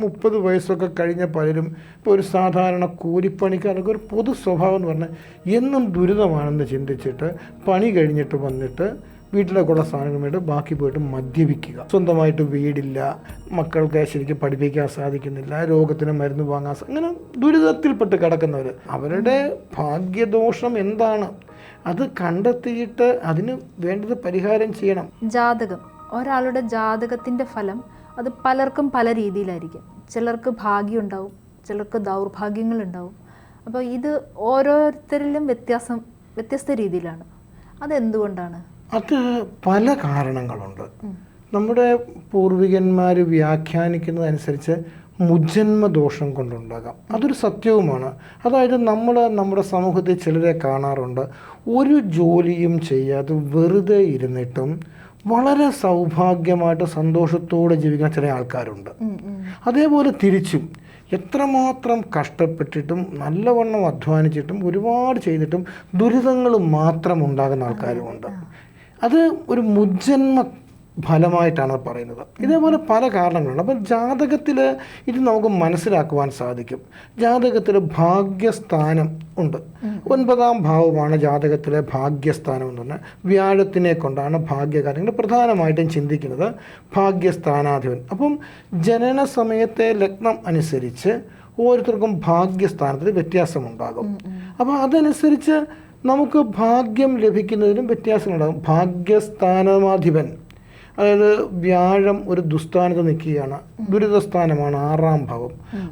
മുപ്പത് വയസ്സൊക്കെ കഴിഞ്ഞ പലരും ഇപ്പോൾ ഒരു സാധാരണ കൂലിപ്പണിക്കാരൊക്കെ ഒരു പൊതു സ്വഭാവം എന്ന് പറഞ്ഞാൽ എന്നും ദുരിതമാണെന്ന് ചിന്തിച്ചിട്ട് പണി കഴിഞ്ഞിട്ട് വന്നിട്ട് വീട്ടിലേക്കുള്ള സാധനങ്ങളുമായിട്ട് ബാക്കി പോയിട്ട് മദ്യപിക്കുക. സ്വന്തമായിട്ട് വീടില്ല. മക്കൾക്ക് ശരിക്കും പഠിപ്പിക്കാൻ സാധിക്കുന്നില്ല. രോഗത്തിന് മരുന്ന് വാങ്ങാൻ അങ്ങനെ ദുരിതത്തിൽപ്പെട്ട് കിടക്കുന്നവർ അവരുടെ ഭാഗ്യദോഷം എന്താണ്? അത് കണ്ടെത്തിയിട്ട് അതിന് വേണ്ടത് പരിഹാരം ചെയ്യണം. ജാതകം. ഒരാളുടെ ജാതകത്തിന്റെ ഫലം അത് പലർക്കും പല രീതിയിലായിരിക്കും. ചിലർക്ക് ഭാഗ്യം ഉണ്ടാവും ചിലർക്ക് ദൗർഭാഗ്യങ്ങളുണ്ടാവും. അപ്പോൾ ഇത് ഓരോരുത്തരിലും വ്യത്യാസം വ്യത്യസ്ത രീതിയിലാണ്. അതെന്തുകൊണ്ടാണ്? അത് പല കാരണങ്ങളുണ്ട്. നമ്മുടെ പൂർവികന്മാർ വ്യാഖ്യാനിക്കുന്നതനുസരിച്ച് മുജന്മ ദോഷം കൊണ്ടുണ്ടാകാം. അതൊരു സത്യവുമാണ്. അതായത് നമ്മൾ നമ്മുടെ സമൂഹത്തിൽ ചിലരെ കാണാറുണ്ട്. ഒരു ജോലിയും ചെയ്യാതെ വെറുതെ ഇരുന്നിട്ടും വളരെ സൗഭാഗ്യമായിട്ട് സന്തോഷത്തോടെ ജീവിക്കുന്ന ചില ആൾക്കാരുണ്ട്. അതേപോലെ തിരിച്ചും എത്രമാത്രം കഷ്ടപ്പെട്ടിട്ടും നല്ലവണ്ണം അധ്വാനിച്ചിട്ടും ഒരുപാട് ചെയ്തിട്ടും ദുരിതങ്ങൾ മാത്രം ഉണ്ടാകുന്ന ആൾക്കാരുമുണ്ട്. അത് ഒരു മുജ്ജന്മ ഫലമായിട്ടാണ് പറയുന്നത്. ഇതേപോലെ പല കാരണങ്ങളുണ്ട്. അപ്പോൾ ജാതകത്തിൽ ഇത് നമുക്ക് മനസ്സിലാക്കുവാൻ സാധിക്കും. ജാതകത്തിൽ ഭാഗ്യസ്ഥാനം ഉണ്ട്. ഒൻപതാം ഭാവമാണ് ജാതകത്തിലെ ഭാഗ്യസ്ഥാനം എന്ന് പറഞ്ഞാൽ വ്യാഴത്തിനെ കൊണ്ടാണ് ഭാഗ്യകാര്യങ്ങൾ പ്രധാനമായിട്ടും ചിന്തിക്കുന്നത്. ഭാഗ്യസ്ഥാനാധിപൻ. അപ്പം ജനന സമയത്തെ ലഗ്നം അനുസരിച്ച് ഓരോരുത്തർക്കും ഭാഗ്യസ്ഥാനത്തിൽ വ്യത്യാസമുണ്ടാകും. അപ്പോൾ അതനുസരിച്ച് നമുക്ക് ഭാഗ്യം ലഭിക്കുന്നതിനും വ്യത്യാസങ്ങളുണ്ടാകും. ഭാഗ്യസ്ഥാനമാധിപൻ അതായത് വ്യാഴം ഒരു ദുസ്ഥാനത്ത് നിൽക്കുകയാണ്. ദുരിതസ്ഥാനമാണ് ആറാം ഭാവം.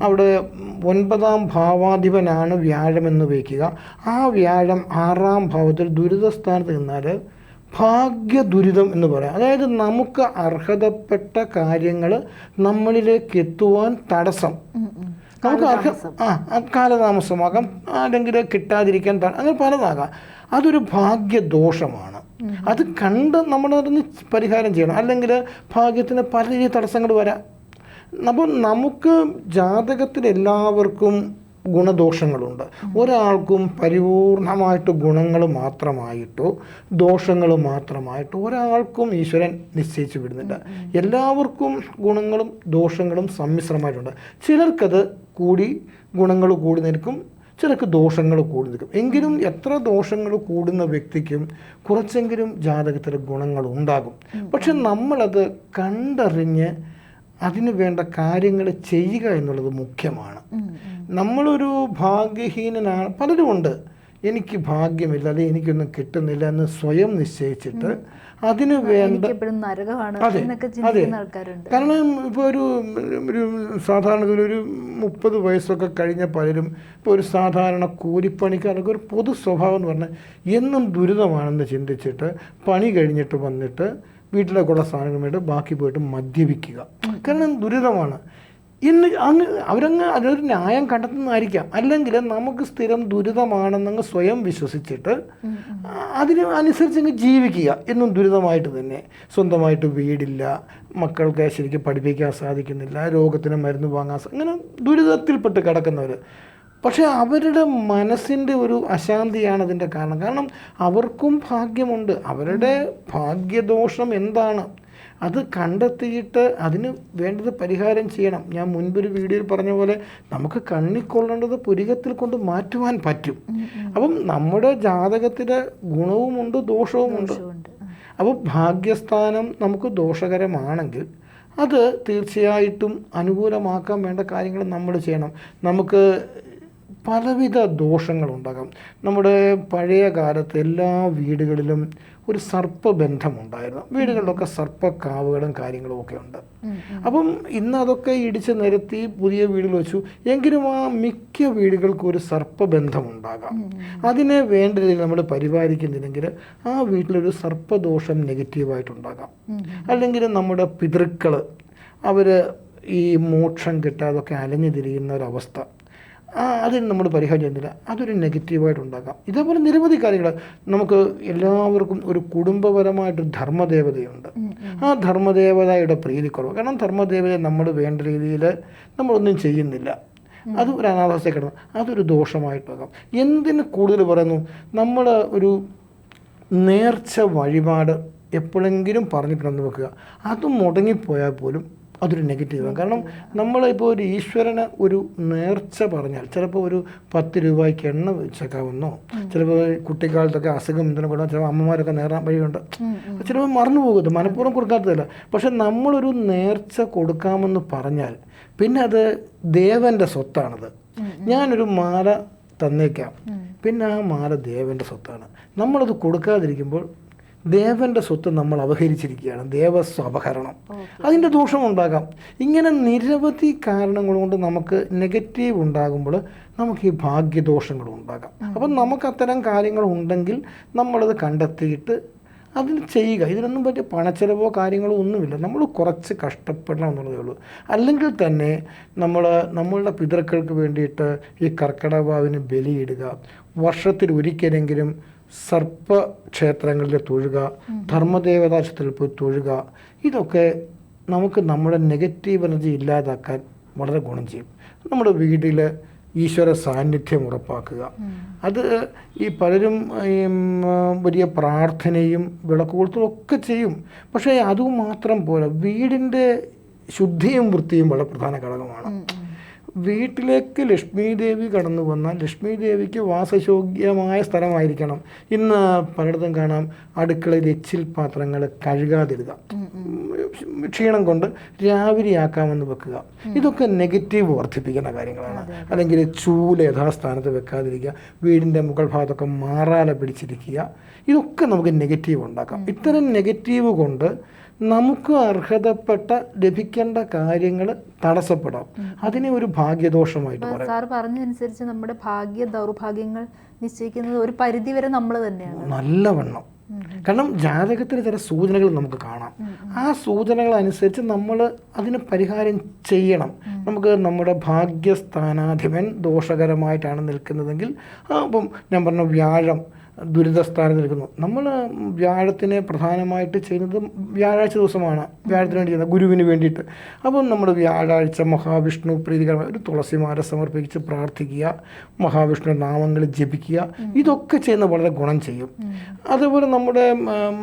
അവിടെ ഒൻപതാം ഭാവാധിപനാണ് വ്യാഴം എന്ന് വയ്ക്കുക. ആ വ്യാഴം ആറാം ഭാവത്തിൽ ദുരിതസ്ഥാനത്ത് നിന്നാൽ ഭാഗ്യ ദുരിതം എന്ന് പറയാം. അതായത് നമുക്ക് അർഹതപ്പെട്ട കാര്യങ്ങൾ നമ്മളിലേക്ക് എത്തുവാൻ തടസ്സം. നമുക്ക് അർഹ ആ കാലതാമസമാകാം. അല്ലെങ്കിൽ കിട്ടാതിരിക്കാൻ അങ്ങനെ പലതാകാം. അതൊരു ഭാഗ്യദോഷമാണ്. അത് കണ്ട് നമ്മൾ അതിന് പരിഹാരം ചെയ്യണം. അല്ലെങ്കിൽ ഭാഗ്യത്തിന് പല രീതി തടസ്സങ്ങൾ വരാം. അപ്പോൾ നമുക്ക് ജാതകത്തിൽ എല്ലാവർക്കും ഗുണദോഷങ്ങളുണ്ട്. ഒരാൾക്കും പരിപൂർണമായിട്ട് ഗുണങ്ങൾ മാത്രമായിട്ടോ ദോഷങ്ങൾ മാത്രമായിട്ടോ ഒരാൾക്കും ഈശ്വരൻ നിശ്ചയിച്ചു വിടുന്നില്ല. എല്ലാവർക്കും ഗുണങ്ങളും ദോഷങ്ങളും സമ്മിശ്രമായിട്ടുണ്ട്. ചിലർക്കത് കൂടി ഗുണങ്ങൾ കൂടി നിൽക്കും ചിലർക്ക് ദോഷങ്ങൾ കൂടി നിൽക്കും എങ്കിലും എത്ര ദോഷങ്ങൾ കൂടുന്ന വ്യക്തിക്കും കുറച്ചെങ്കിലും ജാതകത്തിൽ ഗുണങ്ങൾ ഉണ്ടാകും. പക്ഷെ നമ്മളത് കണ്ടറിഞ്ഞ് അതിന് വേണ്ട കാര്യങ്ങൾ ചെയ്യുക എന്നുള്ളത് മുഖ്യമാണ്. നമ്മളൊരു ഭാഗ്യഹീനനാണ് പലരും ഉണ്ട് എനിക്ക് ഭാഗ്യമില്ല അല്ലെങ്കിൽ എനിക്കൊന്നും കിട്ടുന്നില്ല എന്ന് സ്വയം നിശ്ചയിച്ചിട്ട് അതിന് വേണ്ട അതെ, അതെ. കാരണം ഇപ്പോൾ ഒരു ഒരു സാധാരണ ഒരു മുപ്പത് വയസ്സൊക്കെ കഴിഞ്ഞ പലരും ഇപ്പോൾ ഒരു സാധാരണ കൂലിപ്പണിക്കാരൊക്കെ ഒരു പൊതു സ്വഭാവം എന്ന് പറഞ്ഞാൽ എന്നും ദുരിതമാണെന്ന് ചിന്തിച്ചിട്ട് പണി കഴിഞ്ഞിട്ട് വന്നിട്ട് വീട്ടിലേക്കുള്ള സാധനങ്ങളുമായിട്ട് ബാക്കി പോയിട്ട് മദ്യപിക്കുക. കാരണം ദുരിതമാണ്. ഇന്ന് അങ്ങ് അവരങ്ങ് അതിനൊരു ന്യായം കണ്ടെത്തുന്നതായിരിക്കാം. അല്ലെങ്കിൽ നമുക്ക് സ്ഥിരം ദുരിതമാണെന്നങ്ങ് സ്വയം വിശ്വസിച്ചിട്ട് അതിന് അനുസരിച്ചങ്ങ് ജീവിക്കുക. എന്നും ദുരിതമായിട്ട് തന്നെ. സ്വന്തമായിട്ട് വീടില്ല. മക്കൾക്ക് ശരിക്കും പഠിപ്പിക്കാൻ സാധിക്കുന്നില്ല. രോഗത്തിന് മരുന്ന് വാങ്ങാൻ അങ്ങനെ ദുരിതത്തിൽപ്പെട്ട് കിടക്കുന്നവർ പക്ഷേ അവരുടെ മനസ്സിന്റെ ഒരു അശാന്തിയാണ് അതിന്റെ കാരണം. കാരണം അവർക്കും ഭാഗ്യമുണ്ട്. അവരുടെ ഭാഗ്യദോഷം എന്താണ്? അത് കണ്ടെത്തിയിട്ട് അതിന് വേണ്ടത് പരിഹാരം ചെയ്യണം. ഞാൻ മുൻപൊരു വീഡിയോയിൽ പറഞ്ഞ പോലെ നമുക്ക് കണ്ണിക്കൊള്ളേണ്ടത് പുരികത്തിൽ കൊണ്ട് മാറ്റുവാൻ പറ്റും. അപ്പം നമ്മുടെ ജാതകത്തിലെ ഗുണവുമുണ്ട് ദോഷവുമുണ്ട്. അപ്പോൾ ഭാഗ്യസ്ഥാനം നമുക്ക് ദോഷകരമാണെങ്കിൽ അത് തീർച്ചയായിട്ടും അനുകൂലമാക്കാൻ വേണ്ട കാര്യങ്ങൾ നമ്മൾ ചെയ്യണം. നമുക്ക് പലവിധ ദോഷങ്ങളുണ്ടാകാം. നമ്മുടെ പഴയ കാലത്ത് എല്ലാ വീടുകളിലും ഒരു സർപ്പബന്ധമുണ്ടായിരുന്നു. വീടുകളിലൊക്കെ സർപ്പക്കാവുകളും കാര്യങ്ങളും ഒക്കെ ഉണ്ട്. അപ്പം ഇന്ന് അതൊക്കെ ഇടിച്ച് നിരത്തി പുതിയ വീടുകൾ വെച്ചു. എങ്കിലും ആ മിക്ക വീടുകൾക്കും ഒരു സർപ്പബന്ധമുണ്ടാകാം. അതിനെ വേണ്ട രീതിയിൽ നമ്മൾ പരിപാലിക്കുന്നില്ലെങ്കിൽ ആ വീട്ടിലൊരു സർപ്പദോഷം നെഗറ്റീവായിട്ടുണ്ടാകാം. അല്ലെങ്കിൽ നമ്മുടെ പിതൃക്കൾ അവർ ഈ മോക്ഷം കിട്ടാതൊക്കെ അലഞ്ഞു തിരിയുന്ന ഒരവസ്ഥ. അതിന് നമ്മൾ പരിഹാരം ചെയ്യുന്നില്ല. അതൊരു നെഗറ്റീവായിട്ട് ഉണ്ടാക്കാം. ഇതേപോലെ നിരവധി കാര്യങ്ങൾ. നമുക്ക് എല്ലാവർക്കും ഒരു കുടുംബപരമായിട്ട് ധർമ്മദേവതയുണ്ട്. ആ ധർമ്മദേവതയുടെ പ്രീതി കുറവ് കാരണം ധർമ്മദേവതയെ നമ്മൾ വേണ്ട രീതിയിൽ നമ്മളൊന്നും ചെയ്യുന്നില്ല. അത് ഒരു അനാഥാസ്യ കിടന്നു അതൊരു ദോഷമായിട്ടാകാം എന്തിന് കൂടുതൽ പറയുന്നു? നമ്മൾ ഒരു നേർച്ച വഴിപാട് എപ്പോഴെങ്കിലും പറഞ്ഞിട്ടുണ്ടെന്ന് വെക്കുക. അത് മുടങ്ങിപ്പോയാൽ പോലും അതൊരു നെഗറ്റീവാണ് കാരണം നമ്മളിപ്പോൾ ഒരു ഈശ്വരന് ഒരു നേർച്ച പറഞ്ഞാൽ ചിലപ്പോൾ ഒരു പത്ത് രൂപയ്ക്ക് എണ്ണ വെച്ചേക്കാവുന്നോ ചിലപ്പോൾ കുട്ടിക്കാലത്തൊക്കെ അസുഖം എന്തിനും കൂടെ ചിലപ്പോൾ അമ്മമാരൊക്കെ നേരാൻ വഴിയുണ്ട്. ചിലപ്പോൾ മറന്നു പോകുന്നത് മനഃപൂർവം കൊടുക്കാത്തതല്ല. പക്ഷെ നമ്മളൊരു നേർച്ച കൊടുക്കാമെന്ന് പറഞ്ഞാൽ പിന്നെ അത് ദേവന്റെ സ്വത്താണത്. ഞാനൊരു മാല തന്നേക്കാം. പിന്നെ ആ മാല ദേവന്റെ സ്വത്താണ്. നമ്മളത് കൊടുക്കാതിരിക്കുമ്പോൾ ദേവന്റെ സ്വത്ത് നമ്മൾ അപഹരിച്ചിരിക്കുകയാണ് ദേവസ്വ അപഹരണം അതിന്റെ ദോഷമുണ്ടാകാം. ഇങ്ങനെ നിരവധി കാരണങ്ങൾ കൊണ്ട് നമുക്ക് നെഗറ്റീവ് ഉണ്ടാകുമ്പോൾ നമുക്ക് ഈ ഭാഗ്യദോഷങ്ങളും ഉണ്ടാകാം. അപ്പം നമുക്ക് അത്തരം കാര്യങ്ങൾ ഉണ്ടെങ്കിൽ നമ്മളത് കണ്ടെത്തിയിട്ട് അതിന് ചെയ്യുക. ഇതിനൊന്നും പറ്റിയ പണച്ചെലവോ കാര്യങ്ങളോ ഒന്നുമില്ല. നമ്മൾ കുറച്ച് കഷ്ടപ്പെടണം എന്നുള്ളതേ ഉള്ളൂ. അല്ലെങ്കിൽ തന്നെ നമ്മൾ നമ്മളുടെ പിതൃക്കൾക്ക് വേണ്ടിയിട്ട് ഈ കർക്കിടവാവിന് ബലിയിടുക. വർഷത്തിൽ ഒരിക്കലെങ്കിലും സർപ്പ ക്ഷേത്രങ്ങളിൽ തൊഴുക ധർമ്മദേവതാശത്തിൽ പോയി തൊഴുക ഇതൊക്കെ നമുക്ക് നമ്മുടെ നെഗറ്റീവ് എനർജി ഇല്ലാതാക്കാൻ വളരെ ഗുണം ചെയ്യും. നമ്മുടെ വീട്ടിൽ ഈശ്വര സാന്നിധ്യം ഉറപ്പാക്കുക. അത് ഈ പലരും ഈ വലിയ പ്രാർത്ഥനയും വിളക്കുകൊളുത്തും ഒക്കെ ചെയ്യും. പക്ഷേ അതുമാത്രം പോരാ. വീടിന്റെ ശുദ്ധിയും വൃത്തിയും വളരെ പ്രധാന ഘടകമാണ്. വീട്ടിലേക്ക് ലക്ഷ്മി ദേവി കടന്നു വന്നാൽ ലക്ഷ്മി ദേവിക്ക് വാസയോഗ്യമായ സ്ഥലമായിരിക്കണം. ഇന്ന് പലയിടത്തും കാണാം അടുക്കളയിൽ എച്ചിൽ പാത്രങ്ങൾ കഴുകാതിരുക. ക്ഷീണം കൊണ്ട് രാവിലെ ആക്കാമെന്ന് വെക്കുക. ഇതൊക്കെ നെഗറ്റീവ് വർദ്ധിപ്പിക്കുന്ന കാര്യങ്ങളാണ്. അല്ലെങ്കിൽ ചൂൽ യഥാസ്ഥാനത്ത് വെക്കാതിരിക്കുക. വീടിന്റെ മുകൾ ഭാഗത്തൊക്കെ മാറാല പിടിച്ചിരിക്കുക. ഇതൊക്കെ നമുക്ക് നെഗറ്റീവ് ഉണ്ടാക്കാം. ഇത്തരം നെഗറ്റീവ് കൊണ്ട് നമുക്ക് അർഹതപ്പെട്ട ലഭിക്കേണ്ട കാര്യങ്ങൾ തടസ്സപ്പെടാം. അതിനെ ഒരു ഭാഗ്യദോഷമായിട്ട് പറയാം. സാർ പറഞ്ഞതനുസരിച്ച് നമ്മുടെ ഭാഗ്യ ദൗർഭാഗ്യങ്ങൾ നിശ്ചയിക്കുന്നത് ഒരു പരിധി വരെ നമ്മൾ തന്നെയാണ്. നല്ലവണ്ണം. കാരണം ജാതകത്തിൽ ചില സൂചനകൾ നമുക്ക് കാണാം. ആ സൂചനകൾ അനുസരിച്ച് നമ്മൾ അതിന് പരിഹാരം ചെയ്യണം. നമുക്ക് നമ്മുടെ ഭാഗ്യസ്ഥാനാധിപൻ ദോഷകരമായിട്ടാണ് നിൽക്കുന്നതെങ്കിൽ അപ്പം ഞാൻ പറഞ്ഞ വ്യാഴം ദുരിതസ്ഥാനത്ത് നിൽക്കുന്നു. നമ്മൾ വ്യാഴത്തിനെ പ്രധാനമായിട്ട് ചെയ്യുന്നത് വ്യാഴാഴ്ച ദിവസമാണ്. വ്യാഴത്തിന് വേണ്ടി ചെയ്യുന്നത് ഗുരുവിന് വേണ്ടിയിട്ട്. അപ്പം നമ്മൾ വ്യാഴാഴ്ച മഹാവിഷ്ണു പ്രീതികരമായ ഒരു തുളസിമാല സമർപ്പിച്ച് പ്രാർത്ഥിക്കുക മഹാവിഷ്ണു നാമങ്ങൾ ജപിക്കുക ഇതൊക്കെ ചെയ്യുന്ന വളരെ ഗുണം ചെയ്യും. അതുപോലെ നമ്മുടെ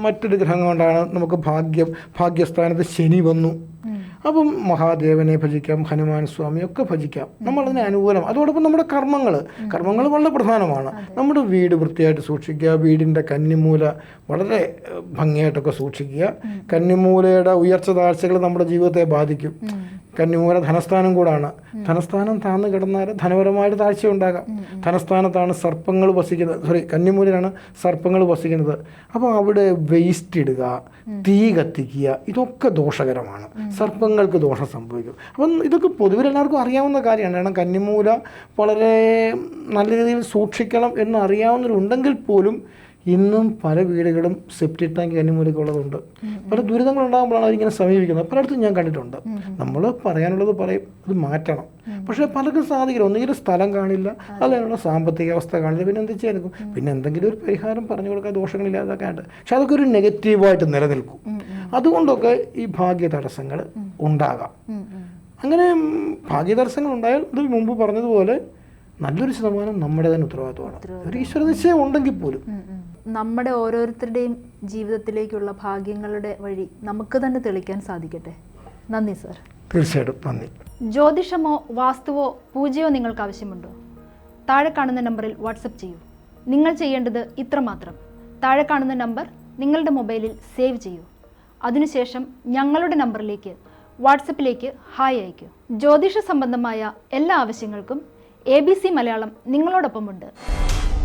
മറ്റൊരു ഗ്രഹം കൊണ്ടാണ് നമുക്ക് ഭാഗ്യം ഭാഗ്യസ്ഥാനത്ത് ശനി വന്നു. അപ്പം മഹാദേവനെ ഭജിക്കാം ഹനുമാൻ സ്വാമിയൊക്കെ ഭജിക്കാം. നമ്മളതിന് അനുകൂലം അതോടൊപ്പം നമ്മുടെ കർമ്മങ്ങൾ കർമ്മങ്ങൾ വളരെ പ്രധാനമാണ്. നമ്മുടെ വീട് വൃത്തിയായിട്ട് സൂക്ഷിക്കുക വീടിന്റെ കന്നിമൂല വളരെ ഭംഗിയായിട്ടൊക്കെ സൂക്ഷിക്കുക. കന്നിമൂലയുടെ ഉയർച്ച താഴ്ചകൾ നമ്മുടെ ജീവിതത്തെ ബാധിക്കും. കന്നിമൂല ധനസ്ഥാനം കൂടാണ്. ധനസ്ഥാനം താഴ്ന്നു കിടന്നാൽ ധനപരമായിട്ട് താഴ്ച ഉണ്ടാകാം ധനസ്ഥാനത്താണ് സർപ്പങ്ങൾ വസിക്കുന്നത്. സോറി കന്നിമൂലയാണ് സർപ്പങ്ങൾ വസിക്കുന്നത്. അപ്പോൾ അവിടെ വേസ്റ്റ് ഇടുക തീ കത്തിക്കുക ഇതൊക്കെ ദോഷകരമാണ്. സർപ്പങ്ങൾക്ക് ദോഷം സംഭവിക്കും. അപ്പം ഇതൊക്കെ പൊതുവിൽ എല്ലാവർക്കും അറിയാവുന്ന കാര്യമാണ്. കാരണം കന്നിമൂല വളരെ നല്ല രീതിയിൽ സൂക്ഷിക്കണം എന്ന് അറിയാവുന്നവരുണ്ടെങ്കിൽ പോലും ഇന്നും പല വീടുകളും സെപ്റ്റിക് ടാങ്ക് കന്നിമൂലൊക്കെ ഉള്ളതുണ്ട്. പല ദുരിതങ്ങൾ ഉണ്ടാകുമ്പോഴാണ് അവരിങ്ങനെ സമീപിക്കുന്നത്. പലയിടത്തും ഞാൻ കണ്ടിട്ടുണ്ട്. നമ്മൾ പറയാനുള്ളത് പറയും അത് മാറ്റണം. പക്ഷേ പലർക്കും സാധിക്കില്ല. ഒന്നുകിൽ സ്ഥലം കാണില്ല അതിനുള്ള സാമ്പത്തിക അവസ്ഥ കാണില്ല. പിന്നെ എന്ത് ചെയ്യാനും പിന്നെ എന്തെങ്കിലും ഒരു പരിഹാരം പറഞ്ഞു കൊടുക്കാൻ ദോഷങ്ങളില്ലാതൊക്കെയുണ്ട് പക്ഷെ അതൊക്കെ ഒരു നെഗറ്റീവായിട്ട് നിലനിൽക്കും. അതുകൊണ്ടൊക്കെ ഈ ഭാഗ്യ തടസ്സങ്ങൾ ഉണ്ടാകാം. അങ്ങനെ ഭാഗ്യ തടസ്സങ്ങൾ ഉണ്ടായാൽ ഇത് മുമ്പ് പറഞ്ഞതുപോലെ നല്ലൊരു ശതമാനം നമ്മുടെ തന്നെ ഉത്തരവാദിത്വമാണ്. ഒരു ഈശ്വര നിശ്ചയം ഉണ്ടെങ്കിൽ പോലും. നമ്മുടെ ഓരോരുത്തരുടെയും ജീവിതത്തിലേക്കുള്ള ഭാഗ്യങ്ങളുടെ വഴി നമുക്ക് തന്നെ തെളിക്കാൻ സാധിക്കട്ടെ. നന്ദി സർ. തീർച്ചയായിട്ടും നന്ദി. ജ്യോതിഷമോ വാസ്തുവോ പൂജയോ നിങ്ങൾക്ക് ആവശ്യമുണ്ടോ? താഴെ കാണുന്ന നമ്പറിൽ വാട്സപ്പ് ചെയ്യൂ. നിങ്ങൾ ചെയ്യേണ്ടത് ഇത്രമാത്രം താഴെ കാണുന്ന നമ്പർ നിങ്ങളുടെ മൊബൈലിൽ സേവ് ചെയ്യൂ. അതിനുശേഷം ഞങ്ങളുടെ നമ്പറിലേക്ക് വാട്സപ്പിലേക്ക് ഹായ് അയയ്ക്കൂ. ജ്യോതിഷ സംബന്ധമായ എല്ലാ ആവശ്യങ്ങൾക്കും എ ബി സി മലയാളം നിങ്ങളോടൊപ്പമുണ്ട്.